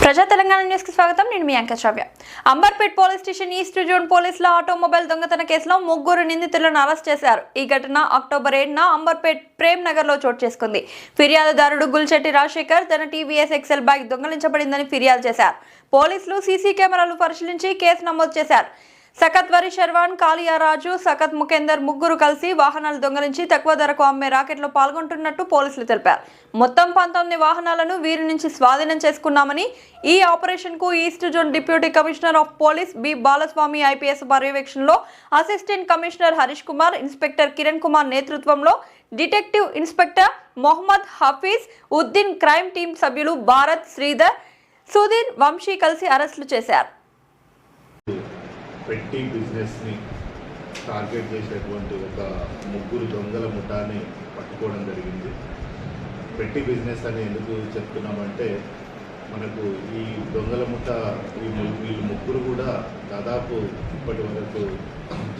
ప్రజా తెలంగాణ న్యూస్కి స్వాగతం. నేను మీ అంక Amberpet police station east zone పోలీసుల ఆటోమొబైల్ దొంగతన కేసులో ముగ్గురు నిందితులను అరెస్ట్ చేశారు. ఈ ఘటన అక్టోబర్ ఏడున అంబర్పేట్ ప్రేమ్ నగర్లో చోటు చేసుకుంది. ఫిర్యాదుదారుడు గుల్చెట్టి రాజశేఖర్ తన టీవీఎస్ ఎక్సెల్ బైక్ దొంగలించబడిందని ఫిర్యాదు చేశారు. పోలీసులు సీసీ కెమెరాలు పరిశీలించి కేసు నమోదు చేశారు. సకత్ వరి శర్వాన్ కాళియా రాజు ముఖేందర్ ముగ్గురు కలిసి వాహనాలు దొంగలించి తక్కువ ధరకు అమ్మే రాకెట్లో పాల్గొంటున్నట్టు పోలీసులు తెలిపారు. మొత్తం పంతొమ్మిది వాహనాలను వీరి నుంచి స్వాధీనం చేసుకున్నామని ఈ ఆపరేషన్కు east zone deputy commissioner of police B. Balaswamy IPS పర్యవేక్షణలో assistant commissioner Harish Kumar inspector Kiran Kumar నేతృత్వంలో detective inspector Mohammed Hafeez Uddin crime team సభ్యులు భారత్ శ్రీధర్ సుధీర్ వంశీ కలిసి అరెస్టులు చేశారు. పెట్టి బిజినెస్ని టార్గెట్ చేసేటువంటి ఒక ముగ్గురు దొంగల ముఠాని పట్టుకోవడం జరిగింది. పెట్టి బిజినెస్ అని ఎందుకు చెప్తున్నామంటే మనకు ఈ దొంగల ముఠ ఈ వీళ్ళు ముగ్గురు కూడా దాదాపు ఇప్పటి వరకు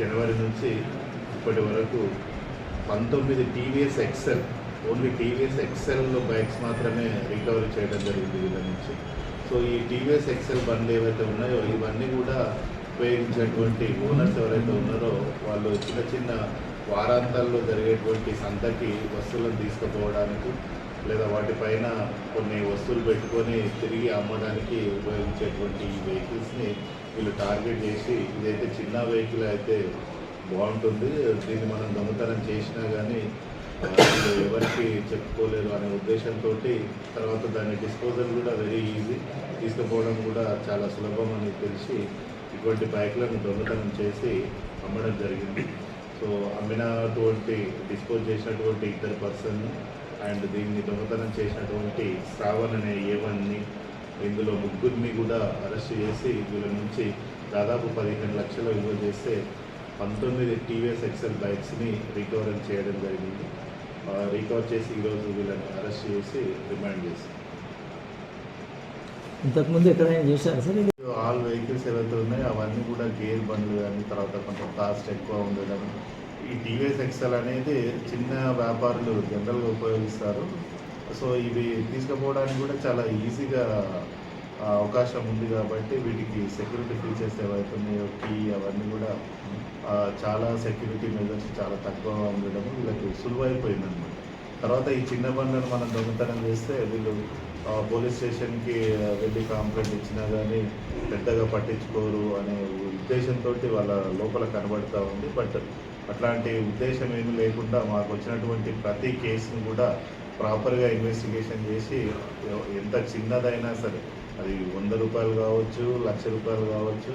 జనవరి నుంచి ఇప్పటి వరకు పంతొమ్మిది టీవీఎస్ ఎక్సెల్ ఓన్లీ టీవీఎస్ ఎక్సెల్లో బైక్స్ మాత్రమే రికవరీ చేయడం జరిగింది వీళ్ళ నుంచి. సో ఈ టీవీఎస్ ఎక్సెల్ బండ్లు ఏవైతే ఉన్నాయో ఇవన్నీ కూడా ఉపయోగించేటువంటి ఓనర్స్ ఎవరైతే ఉన్నారో వాళ్ళు చిన్న చిన్న వారాంతాల్లో జరిగేటువంటి సంతకి వస్తువులను తీసుకుపోవడానికి లేదా వాటిపైన కొన్ని వస్తువులు పెట్టుకొని తిరిగి అమ్మడానికి ఉపయోగించేటువంటి ఈ వెహికల్స్ని వీళ్ళు టార్గెట్ చేసి ఇదైతే చిన్న వెహికల్ అయితే బాగుంటుంది. దీన్ని మనం దొంగతనం చేసినా కానీ వీళ్ళు ఎవరికి చెప్పుకోలేరు అనే ఉద్దేశంతో తర్వాత దాని డిస్పోజల్ కూడా వెరీ ఈజీ తీసుకుపోవడం కూడా చాలా సులభం అని తెలిసి ఇటువంటి బైక్లను దొంగతనం చేసి అమ్మడం జరిగింది. సో అమ్మినటువంటి డిస్పోజ్ చేసినటువంటి ఇద్దరు పర్సన్ అండ్ దీన్ని దొంగతనం చేసినటువంటి శ్రావణ్ అనే ఏవన్ని ఇందులో ముగ్గురిని కూడా అరెస్ట్ చేసి వీళ్ళ నుంచి దాదాపు పదిహేను లక్షలు విలువ చేస్తే పంతొమ్మిది టీవీఎస్ ఎక్సెల్ బైక్స్ని రికవర్ చేయడం జరిగింది. రికవర్ చేసి ఈరోజు వీళ్ళని అరెస్ట్ చేసి రిమాండ్ చేసి ఇంతకుముందు ఎక్కడైనా చేశారు సార్ ఇది ఆల్ వెహికల్స్ ఏవైతే ఉన్నాయో అవన్నీ కూడా గేర్ బండ్లు కానీ తర్వాత కొంచెం కాస్ట్ ఎక్కువ ఉండడం ఈ టీవీఎస్ ఎక్సెల్ అనేది చిన్న వ్యాపారులు జనరల్గా ఉపయోగిస్తారు. సో ఇవి తీసుకుపోవడానికి కూడా చాలా ఈజీగా అవకాశం ఉంది కాబట్టి వీటికి సెక్యూరిటీ ఫీచర్స్ ఏవైతే ఉన్నాయో కీ అవన్నీ కూడా చాలా సెక్యూరిటీ మెజర్స్ చాలా తక్కువ ఉండడం వీళ్ళకి సులువైపోయింది అనమాట తర్వాత ఈ చిన్న బండ్లను మనం దొంగతనం చేస్తే వీళ్ళు పోలీస్ స్టేషన్కి వెళ్ళి కంప్లైంట్ ఇచ్చినా కానీ పెద్దగా పట్టించుకోరు అనే ఉద్దేశంతో వాళ్ళ లోపల కనబడుతూ ఉంది. బట్ అట్లాంటి ఉద్దేశం ఏమీ లేకుండా మాకు వచ్చినటువంటి ప్రతి కేసును కూడా ప్రాపర్గా ఇన్వెస్టిగేషన్ చేసి ఎంత చిన్నదైనా సరే అది వంద రూపాయలు కావచ్చు లక్ష రూపాయలు కావచ్చు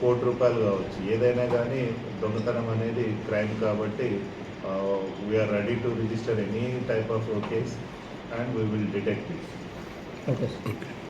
కోటి రూపాయలు కావచ్చు ఏదైనా కానీ దొంగతనం అనేది క్రైమ్ కాబట్టి we're ready to register any type of case and we will detect it. Okay. okay.